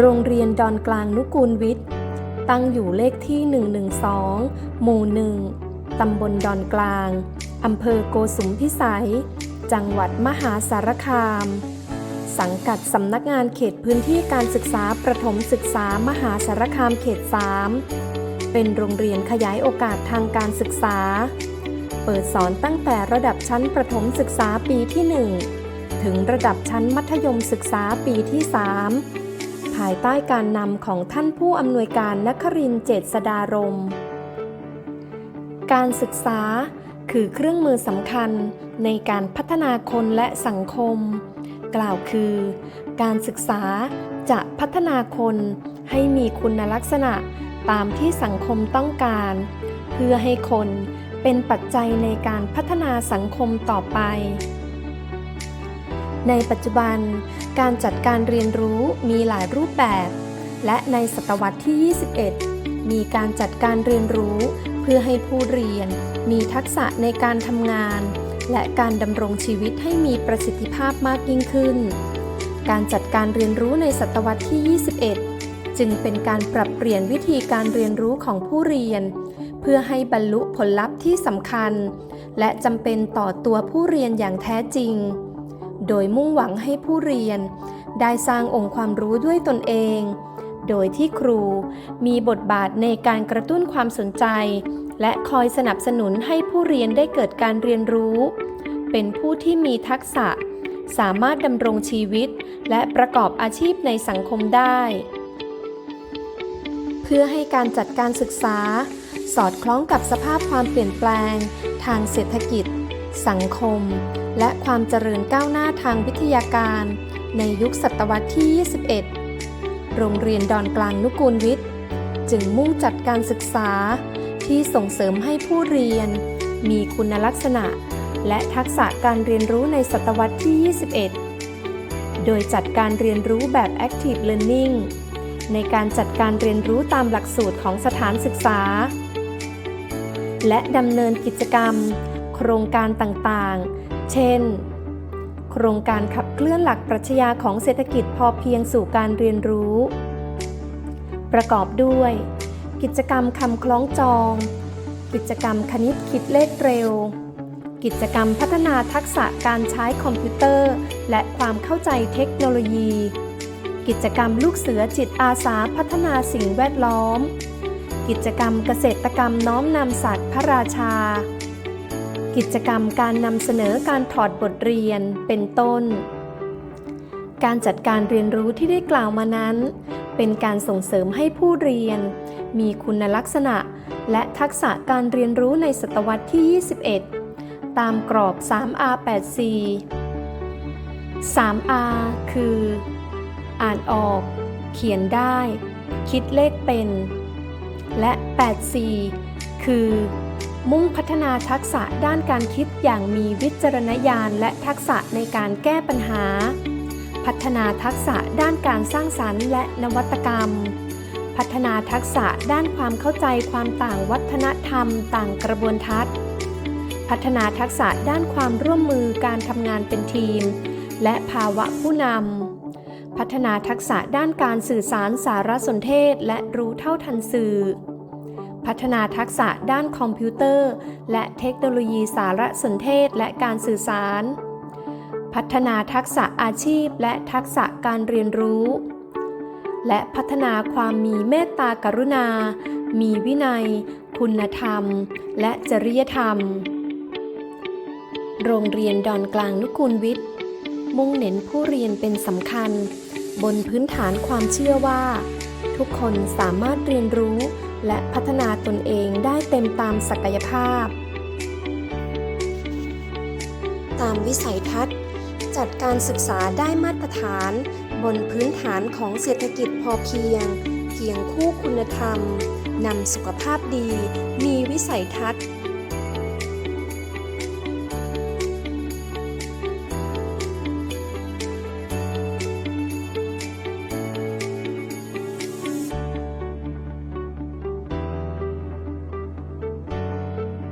โรงเรียนดอนกลางนุกูลวิทย์ ตั้งอยู่เลขที่ 112 หมู่หนึ่งตำบลดอนกลาง อำเภอโกสุมพิสัย จังหวัดมหาสารคาม สังกัดสำนักงานเขตพื้นที่การศึกษาประถมศึกษามหาสารคามเขต 3 เป็นโรงเรียนขยายโอกาสทางการศึกษา เปิดสอนตั้งแต่ระดับชั้นประถมศึกษาปีที่ 1 ถึงระดับชั้นมัธยมศึกษาปีที่ 3 ภายใต้การนำของท่านผู้อำนวยการนครินเจษฎารม การศึกษาคือเครื่องมือสำคัญในการพัฒนาคนและสังคม กล่าวคือ การศึกษาจะพัฒนาคนให้มีคุณลักษณะตามที่สังคมต้องการ เพื่อให้คนเป็นปัจจัยในการพัฒนาสังคมต่อไป ในปัจจุบัน การจัดการเรียนรู้มีหลายรูปแบบ และในศตวรรษที่ 21 มีการจัดการเรียนรู้เพื่อให้ผู้เรียน มีทักษะในการทำงาน และการดำรงชีวิตให้มีประสิทธิภาพมากยิ่งขึ้น การจัดการเรียนรู้ในศตวรรษที่ 21 จึงเป็นการปรับเปลี่ยนวิธีการเรียนรู้ของผู้เรียน เพื่อให้บรรลุผลลัพธ์ที่สำคัญ และจำเป็นต่อตัวผู้เรียนอย่างแท้จริง โดยมุ่งหวังให้ผู้เรียน ได้สร้างองค์ความรู้ด้วยตนเอง โดยที่ครูมีบทบาทในการกระตุ้นความสนใจ และคอยสนับสนุนให้ผู้เรียนได้เกิดการเรียนรู้ เป็นผู้ที่มีทักษะ สามารถดำรงชีวิต และประกอบอาชีพในสังคมได้ เพื่อให้การจัดการศึกษา สอดคล้องกับสภาพความเปลี่ยนแปลง ทางเศรษฐกิจ สังคม และความเจริญก้าวหน้าทางวิทยาการ ในยุคศตวรรษที่ 21 โรงเรียนดอนกลางนุกูลวิทย์ จึงมุ่งจัดการศึกษาที่ส่งเสริมให้ผู้เรียน มีคุณลักษณะ และทักษะการเรียนรู้ในศตวรรษที่ 21 โดยจัดการเรียนรู้แบบ Active Learning ในการจัดการเรียนรู้ตามหลักสูตรของสถานศึกษา และดำเนินกิจกรรม โครงการต่างๆ เช่น โครงการขับเคลื่อนหลักปรัชญาของเศรษฐกิจพอเพียงสู่การเรียนรู้ ประกอบด้วย กิจกรรมคำคล้องจอง กิจกรรมคณิตคิดเลขเร็ว กิจกรรมพัฒนาทักษะการใช้คอมพิวเตอร์ และความเข้าใจเทคโนโลยี กิจกรรมลูกเสือจิตอาสาพัฒนาสิ่งแวดล้อม กิจกรรมเกษตรกรรมน้อมนำสัตว์พระราชา กิจกรรมการนำเสนอการถอดบทเรียนเป็นต้น การจัดการเรียนรู้ที่ได้กล่าวมานั้น เป็นการส่งเสริมให้ผู้เรียน มีคุณลักษณะ และทักษะการเรียนรู้ในศตวรรษที่ 21 ตามกรอบ 3R8C 3R คือ อ่านออก เขียนได้ คิดเลขเป็น และ 8C คือ มุ่งพัฒนาทักษะด้านการคิดอย่างมีวิจารณญาณและทักษะในการแก้ปัญหา พัฒนาทักษะด้านการสร้างสรรค์และนวัตกรรม พัฒนาทักษะด้านความเข้าใจความต่างวัฒนธรรม ต่างกระบวนทัศน์ พัฒนาทักษะด้านความร่วมมือการทำงานเป็นทีม และภาวะผู้นำ พัฒนาทักษะด้านการสื่อสารสารสนเทศ และรู้เท่าทันสื่อ พัฒนาทักษะด้านคอมพิวเตอร์ และเทคโนโลยีสารสนเทศและการสื่อสาร พัฒนาทักษะอาชีพและทักษะการเรียนรู้ และพัฒนาความมีเมตตากรุณา มีวินัย คุณธรรม และจริยธรรม โรงเรียนดอนกลางนุกูลวิทย์ มุ่งเน้นผู้เรียนเป็นสำคัญ บนพื้นฐานความเชื่อว่า ทุกคนสามารถเรียนรู้ และพัฒนาตนเองได้เต็มตามศักยภาพ ตามวิสัยทัศน์ จัดการศึกษาได้มาตรฐาน บนพื้นฐานของเศรษฐกิจพอเพียงเพียงคู่คุณธรรมนำสุขภาพดี มีวิสัยทัศน์